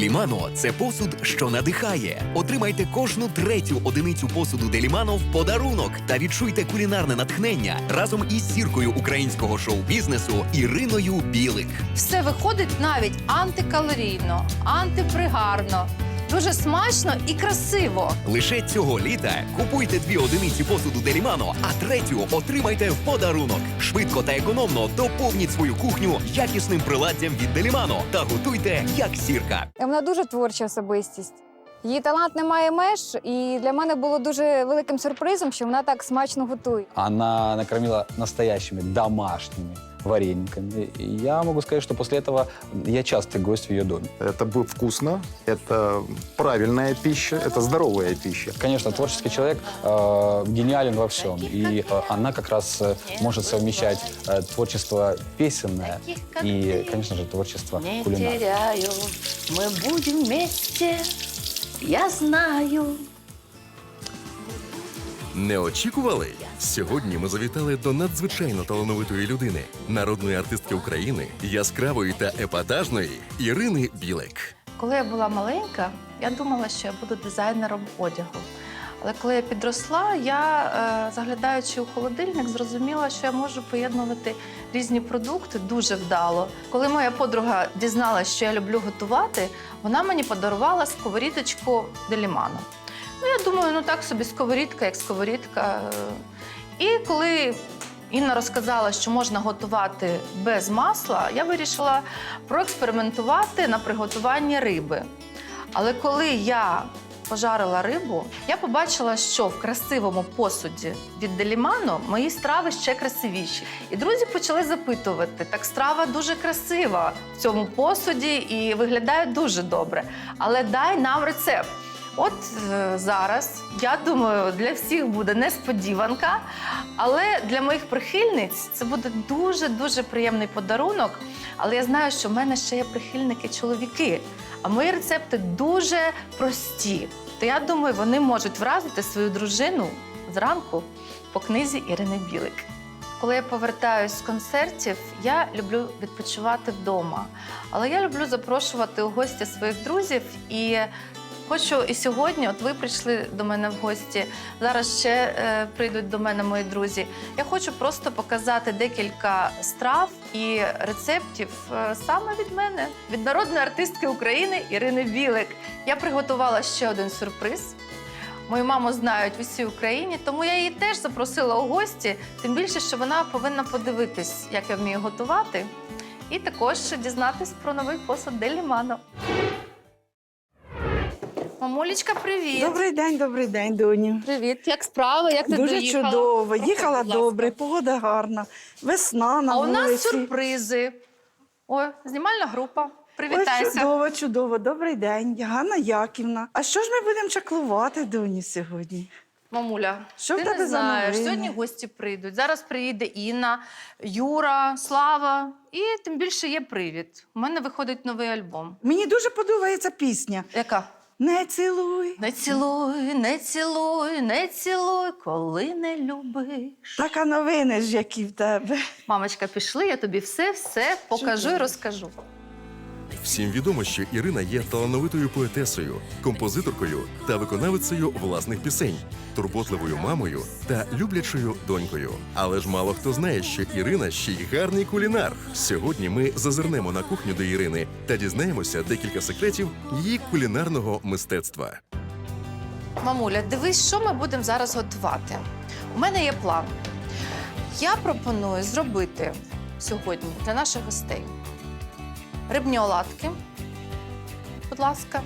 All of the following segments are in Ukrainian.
Делімано це посуд, що надихає. Отримайте кожну третю одиницю посуду Делімано в подарунок та відчуйте кулінарне натхнення разом із сіркою українського шоу-бізнесу Іриною Білик. Все виходить навіть антикалорійно, антипригарно, дуже смачно і красиво. Лише цього літа купуйте дві одиниці посуду Делімано, а третю отримайте в подарунок. Швидко та економно доповніть свою кухню якісним приладдям від Делімано та готуйте як зірка. Вона дуже творча особистість. Її талант не має меж, і для мене було дуже великим сюрпризом, що вона так смачно готує. Она накормила настоящими домашними варениками. И я могу сказать, что после этого я частый гость в ее доме. Это будет вкусно, это правильная пища, это здоровая пища. Конечно, творческий человек э, гениален во всем. И э, она как раз э, может совмещать э, творчество песенное и, конечно же, творчество Не кулинарное. теряю, мы будем вместе, я знаю. Не очікували? Сьогодні ми завітали до надзвичайно талановитої людини, народної артистки України, яскравої та епатажної Ірини Білик. Коли я була маленька, я думала, що я буду дизайнером одягу. Але коли я підросла, я, е, заглядаючи у холодильник, зрозуміла, що я можу поєднувати різні продукти дуже вдало. Коли моя подруга дізналася, що я люблю готувати, вона мені подарувала сковорідочку деліману. Ну, я думаю, ну так собі сковорідка, як сковорідка. І коли Інна розказала, що можна готувати без масла, я вирішила проекспериментувати на приготуванні риби. Але коли я пожарила рибу, я побачила, що в красивому посуді від Делімано мої страви ще красивіші. І друзі почали запитувати: так страва дуже красива в цьому посуді і виглядає дуже добре. Але дай нам рецепт. От е, зараз, я думаю, для всіх буде несподіванка, але для моїх прихильниць це буде дуже-дуже приємний подарунок. Але я знаю, що в мене ще є прихильники чоловіки, а мої рецепти дуже прості. То я думаю, вони можуть вразити свою дружину зранку по книзі Ірини Білик. Коли я повертаюсь з концертів, я люблю відпочивати вдома. Але я люблю запрошувати у гості своїх друзів і Хочу і сьогодні, от ви прийшли до мене в гості. Зараз ще е, прийдуть до мене мої друзі. Я хочу просто показати декілька страв і рецептів е, саме від мене, від народної артистки України Ірини Білик. Я приготувала ще один сюрприз. Мою маму знають в усій Україні, тому я її теж запросила у гості. Тим більше, що вона повинна подивитись, як я вмію готувати, і також дізнатись про новий посуд Делімано. Мамулечка, привіт! Добрий день, добрий день, доню. Привіт, як справи? Як ти Дуже доїхала? чудово. Їхала ласка. добре, погода гарна, весна на А у нас сюрпризи. Ой, знімальна група. Ой, чудово, чудово. Добрий день. Ганна Яківна. А що ж ми будемо чаклувати, доню, сьогодні? Мамуля, Що в ти тебе не знаєш, новини? сьогодні гості прийдуть. Зараз приїде Інна, Юра, Слава. І тим більше є привід. У мене виходить новий альбом. Мені дуже подобається пісня. Яка? Не цілуй. Не цілуй, не цілуй, не цілуй, коли не любиш. Така новини ж які в тебе. Мамочка, пішли, я тобі все-все покажу і розкажу. Всім відомо, що Ірина є талановитою поетесою, композиторкою та виконавицею власних пісень, турботливою мамою та люблячою донькою. Але ж мало хто знає, що Ірина ще й гарний кулінар. Сьогодні ми зазирнемо на кухню до Ірини та дізнаємося декілька секретів її кулінарного мистецтва. Мамуля, дивись, що ми будемо зараз готувати. У мене є план. Я пропоную зробити сьогодні для наших гостей рибні оладки, будь ласка,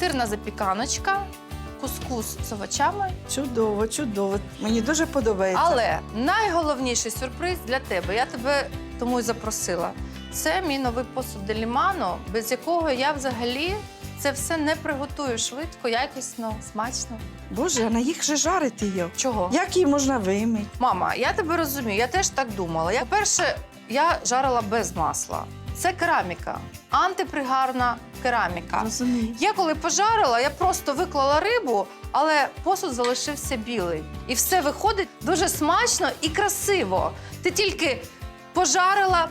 сирна запіканочка, кускус з овочами. Чудово, чудово. Мені дуже подобається. Але найголовніший сюрприз для тебе, я тебе тому і запросила. Це мій новий посуд Делімано, без якого я взагалі це все не приготую швидко, якісно, смачно. Боже, а на їх же жарити його. Чого? Як її можна вимити? Мама, я тебе розумію, я теж так думала. Я, по-перше, я жарила без масла. Це кераміка, антипригарна кераміка. Розумію. Я коли пожарила, я просто виклала рибу, але посуд залишився білий. І все виходить дуже смачно і красиво. Ти тільки пожарила,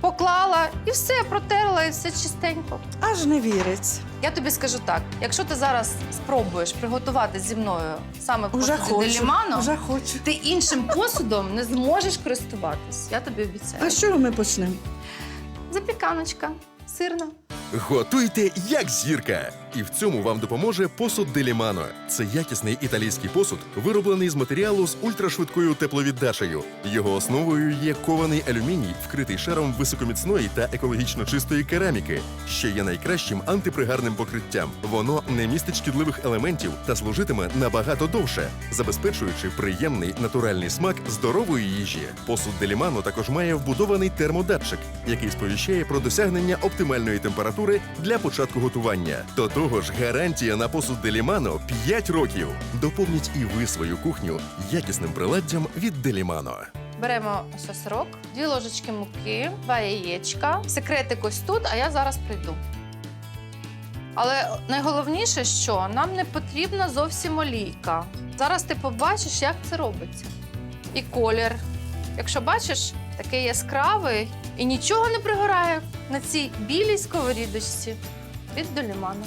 поклала і все, протерла, і все чистенько. Аж не віриться. Я тобі скажу так: якщо ти зараз спробуєш приготувати зі мною саме Уже посуді хочу. делімано, Уже хочу. ти іншим посудом не зможеш користуватись. Я тобі обіцяю. А чого ми почнемо? Запіканочка, сирна. Готуйте як зірка! І в цьому вам допоможе посуд Делімано. Це якісний італійський посуд, вироблений з матеріалу з ультрашвидкою тепловіддачею. Його основою є кований алюміній, вкритий шаром високоміцної та екологічно чистої кераміки, що є найкращим антипригарним покриттям. Воно не містить шкідливих елементів та служитиме набагато довше, забезпечуючи приємний натуральний смак здорової їжі. Посуд Делімано також має вбудований термодатчик, який сповіщає про досягнення оптимальної температури для початку готування. До того ж, гарантія на посуд Делімано 5 років. Доповніть і ви свою кухню якісним приладдям від Делімано. Беремо ось дві ложечки муки, два яєчка. Секретик ось тут, а я зараз прийду. Але найголовніше, що нам не потрібна зовсім олійка. Зараз ти побачиш, як це робиться. І колір. Якщо бачиш, такий яскравий і нічого не пригорає на цій білій сковорідочці від доліману.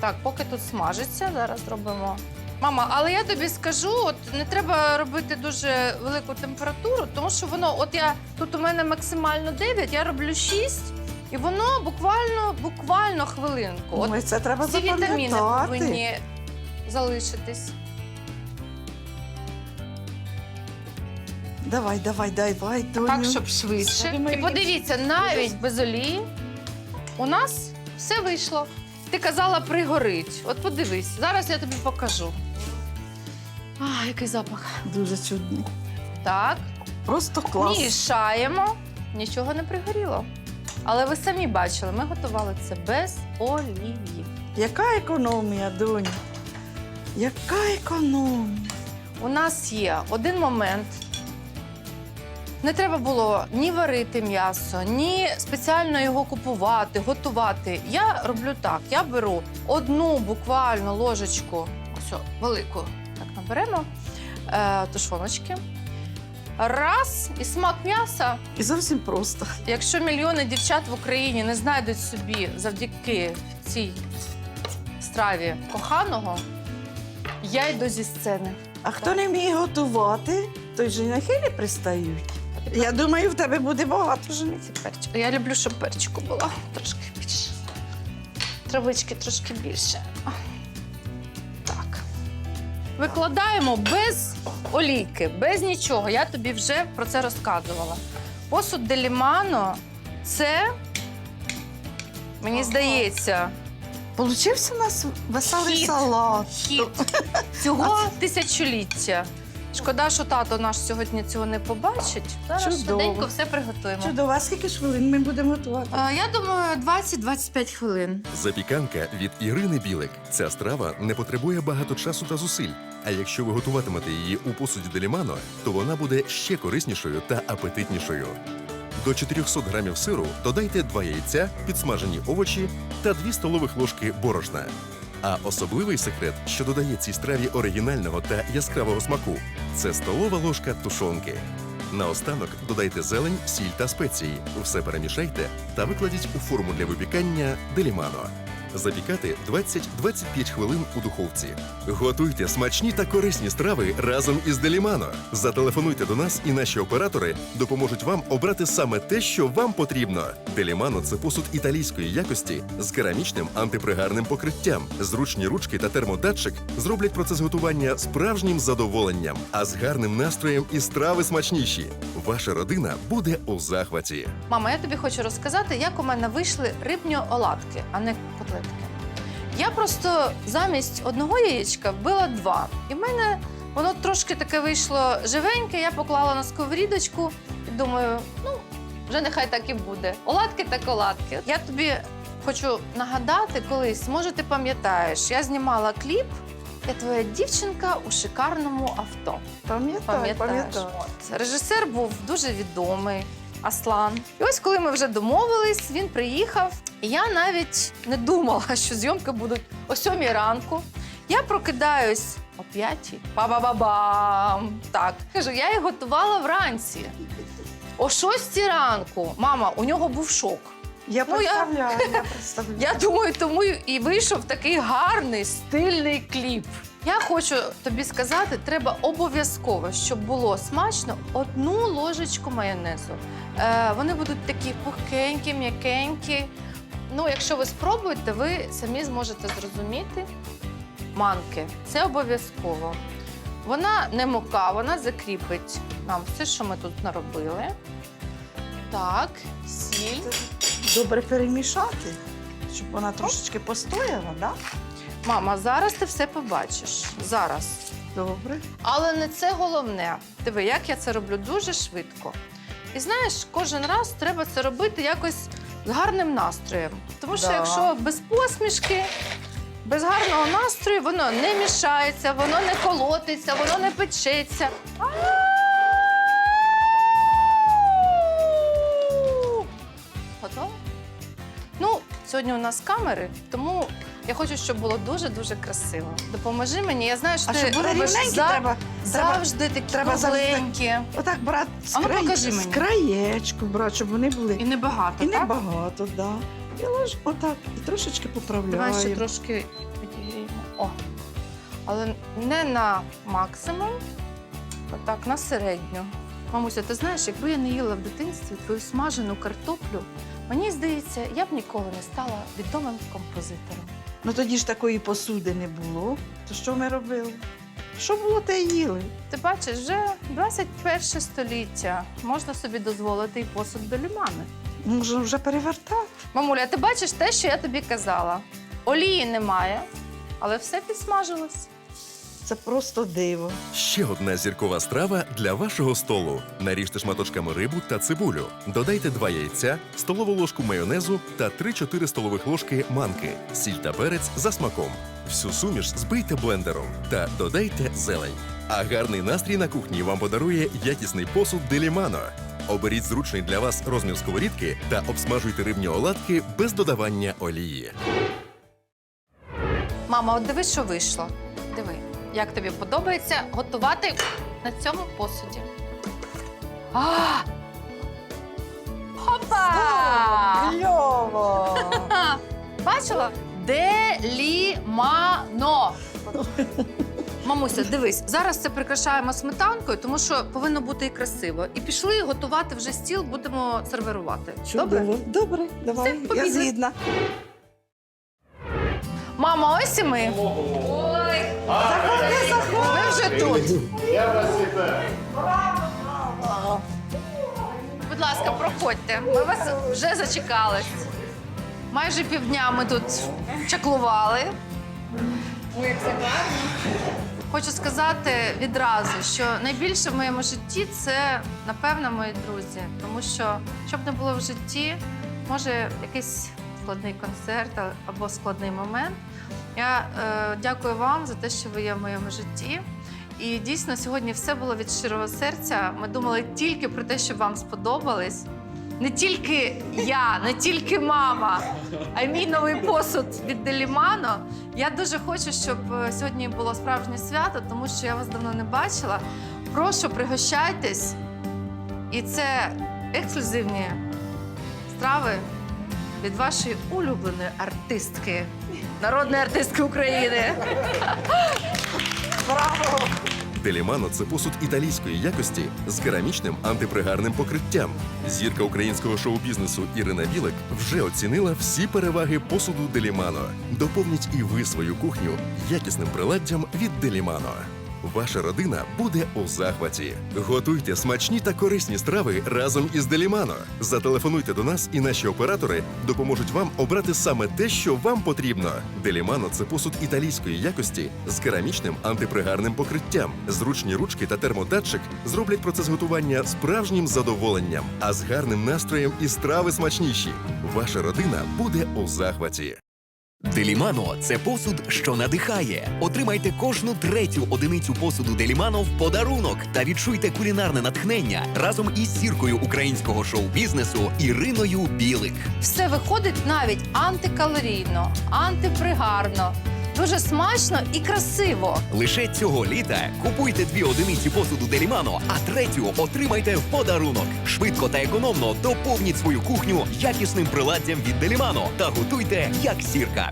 Так, поки тут смажиться, зараз зробимо Мама, але я тобі скажу, от не треба робити дуже велику температуру, тому що воно, от я тут у мене максимально 9, я роблю 6, і воно буквально, буквально хвилинку. От Ой, це треба ці вітаміни запам'ятати. повинні залишитись. Давай, давай, давай, доню. Так, щоб швидше. І подивіться, навіть без олії у нас все вийшло. Ти казала, пригорить. От подивись, зараз я тобі покажу. А, який запах. Дуже чудно. Так, Просто клас. Мішаємо, нічого не пригоріло. Але ви самі бачили, ми готували це без олії. Яка економія, доню? Яка економія? У нас є один момент. Не треба було ні варити м'ясо, ні спеціально його купувати, готувати. Я роблю так: я беру одну буквально ложечку, ось велику, так наберемо е, тушоночки. Раз, і смак м'яса І зовсім просто. Якщо мільйони дівчат в Україні не знайдуть собі завдяки цій страві коханого, я йду зі сцени. А хто не вміє готувати, той женихи не пристають. Я думаю, в тебе буде багато женихів. Перчик. Я люблю, щоб перчику було трошки більше. Травички трошки більше. Так. Викладаємо без олійки, без нічого. Я тобі вже про це розказувала. Посуд Делімано це, мені здається, Получився у нас веселий Хіт. салат. хід цього тисячоліття. Шкода, що тато наш сьогодні цього не побачить. Зараз Чудово. швиденько все приготуємо. Чудово, а скільки ж хвилин ми будемо готувати? Е, Я думаю, 20-25 хвилин. Запіканка від Ірини Білик. Ця страва не потребує багато часу та зусиль. А якщо ви готуватимете її у посуді Делімано, то вона буде ще кориснішою та апетитнішою. До 400 грамів сиру додайте 2 яйця, підсмажені овочі та 2 столових ложки борошна. А особливий секрет, що додає цій страві оригінального та яскравого смаку, це столова ложка тушонки. Наостанок додайте зелень, сіль та спеції. Все перемішайте та викладіть у форму для випікання делімано. Запікати 20-25 хвилин у духовці. Готуйте смачні та корисні страви разом із Делімано. Зателефонуйте до нас, і наші оператори допоможуть вам обрати саме те, що вам потрібно. Делімано це посуд італійської якості з керамічним антипригарним покриттям. Зручні ручки та термодатчик зроблять процес готування справжнім задоволенням, а з гарним настроєм і страви смачніші. Ваша родина буде у захваті. Мама, я тобі хочу розказати, як у мене вийшли рибні оладки, а не котлетки. Я просто замість одного яєчка вбила два. І в мене воно трошки таке вийшло живеньке. Я поклала на сковорідочку і думаю, ну, вже нехай так і буде. Оладки так оладки. Я тобі хочу нагадати колись, може, ти пам'ятаєш, я знімала кліп. Я твоя дівчинка у шикарному авто. Пам'ятаю, пам'ятаю. От. Режисер був дуже відомий. Аслан. І ось коли ми вже домовились, він приїхав. І я навіть не думала, що зйомки будуть о сьомій ранку. Я прокидаюсь о п'ятій. Ба-ба-ба-бам! Так. Кажу, я їх готувала вранці. О 6 ранку, мама, у нього був шок. Я Ну, я- я представляю. Я думаю, тому і вийшов такий гарний стильний кліп. Я хочу тобі сказати, треба обов'язково, щоб було смачно, одну ложечку майонезу. Е, вони будуть такі пухкенькі, м'якенькі. Ну, якщо ви спробуєте, ви самі зможете зрозуміти манки. Це обов'язково. Вона не мука, вона закріпить нам все, що ми тут наробили. Так, сіль. Добре перемішати, щоб вона трошечки постояла, да? Мама, зараз ти все побачиш. Зараз. Добре. Але не це головне. Диви, як я це роблю дуже швидко. І знаєш, кожен раз треба це робити якось з гарним настроєм. Тому що Да. якщо без посмішки, без гарного настрою, воно не мішається, воно не колотиться, воно не печеться. Готово? Ну, сьогодні у нас камери, тому я хочу, щоб було дуже-дуже красиво. Допоможи мені. Я знаю, що А ти щоб були робиш рівненькі, за- треба, завжди такі треба завжди отак брати з, А ну, край... покажи з краєчку, брати, щоб вони були. І небагато, І так? небагато, да. І лож отак, і трошечки Давай ще трошки підігріємо. О. Але не на максимум, а так на середню. Мамуся, ти знаєш, якби я не їла в дитинстві твою смажену картоплю, мені здається, я б ніколи не стала відомим композитором. Ну тоді ж такої посуди не було. То що ми робили? Що було, те й їли. Ти бачиш, вже 21 століття. Можна собі дозволити і посуд до лімани. Можна вже перевертати. Мамуля, ти бачиш те, що я тобі казала. Олії немає, але все підсмажилось. Це просто диво. Ще одна зіркова страва для вашого столу. Наріжте шматочками рибу та цибулю. Додайте два яйця, столову ложку майонезу та 3-4 столових ложки манки, сіль та перець за смаком. Всю суміш збийте блендером та додайте зелень. А гарний настрій на кухні вам подарує якісний посуд Делімано. Оберіть зручний для вас розмір сковорідки та обсмажуйте рибні оладки без додавання олії. Мама, от диви, що вийшло. Як тобі подобається готувати на цьому посуді. А! Хопа! Кльово! Бачила? Делімано. Мамуся, дивись, зараз це прикрашаємо сметанкою, тому що повинно бути і красиво. І пішли готувати вже стіл, будемо сервірувати. Добре? Чудово. Добре, давай. Я побігли. згідна. Мама, ось і ми. Заходи, заходи. Ми вже тут. Будь ласка, проходьте. Ми вас вже зачекались. Майже півдня ми тут чаклували. Хочу сказати відразу, що найбільше в моєму житті це, напевно, мої друзі. Тому що, щоб не було в житті, може якийсь складний концерт або складний момент. Я е, дякую вам за те, що ви є в моєму житті. І дійсно сьогодні все було від щирого серця. Ми думали тільки про те, щоб вам сподобались. Не тільки я, не тільки мама, а й мій новий посуд від Делімано. Я дуже хочу, щоб е, сьогодні було справжнє свято, тому що я вас давно не бачила. Прошу, пригощайтесь. І це ексклюзивні страви від вашої улюбленої артистки, народної артистки України. Браво! Делімано це посуд італійської якості з керамічним антипригарним покриттям. Зірка українського шоу-бізнесу Ірина Білик вже оцінила всі переваги посуду Делімано. Доповніть і ви свою кухню якісним приладдям від Делімано. Ваша родина буде у захваті. Готуйте смачні та корисні страви разом із Делімано. Зателефонуйте до нас, і наші оператори допоможуть вам обрати саме те, що вам потрібно. Делімано це посуд італійської якості з керамічним антипригарним покриттям. Зручні ручки та термодатчик зроблять процес готування справжнім задоволенням, а з гарним настроєм і страви смачніші. Ваша родина буде у захваті. Делімано це посуд, що надихає. Отримайте кожну третю одиницю посуду Делімано в подарунок та відчуйте кулінарне натхнення разом із сіркою українського шоу-бізнесу Іриною Білик. Все виходить навіть антикалорійно, антипригарно. Дуже смачно і красиво. Лише цього літа купуйте дві одиниці посуду Делімано, а третю отримайте в подарунок. Швидко та економно доповніть свою кухню якісним приладдям від Делімано та готуйте як сірка.